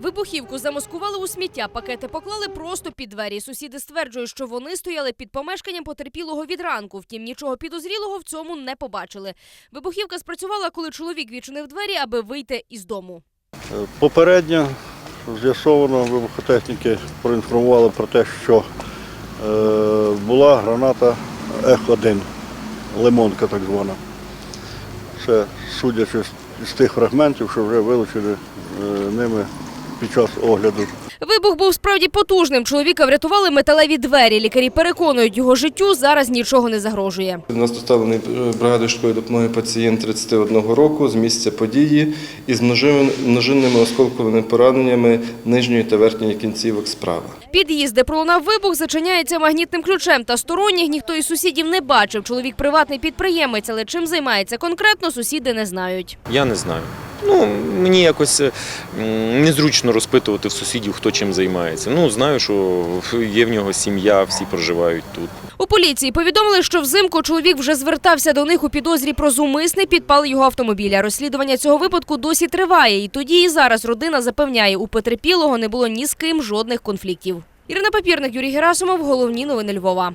Вибухівку замаскували у сміття, пакети поклали просто під двері. Сусіди стверджують, що вони стояли під помешканням потерпілого від ранку. Втім, нічого підозрілого в цьому не побачили. Вибухівка спрацювала, коли чоловік відчинив двері, аби вийти із дому. Е, Попередньо з'ясовано вибухотехніки проінформували про те, що е, була граната Ех-1, лимонка так звана. Це судячи з- тих фрагментів, що вже вилучені е, ними під час огляду. Вибух був справді потужним. Чоловіка врятували металеві двері. Лікарі переконують, його життю зараз нічого не загрожує. У нас доставлений е, бригадою швидкої допомоги пацієнт 31 року з місця події із множинними осколковими пораненнями нижньої та верхньої кінцівок справа. Під'їзд, де пролунав вибух, зачиняється магнітним ключем. Та сторонніх ніхто із сусідів не бачив. Чоловік приватний підприємець, але чим займається конкретно, сусіди не знають. Я не знаю. Ну, мені якось е, незручно розпитувати в сусідів, хто чим займається. Ну, знаю, що є в нього сім'я, всі проживають тут. У поліції повідомили, що взимку чоловік вже звертався до них у підозрі про зумисний підпал його автомобіля. Розслідування цього випадку досі триває. І тоді і зараз родина запевняє, у потерпілого не було ні з ким жодних конфліктів. Ірина Папірник, Юрій Герасимов, головні новини Львова.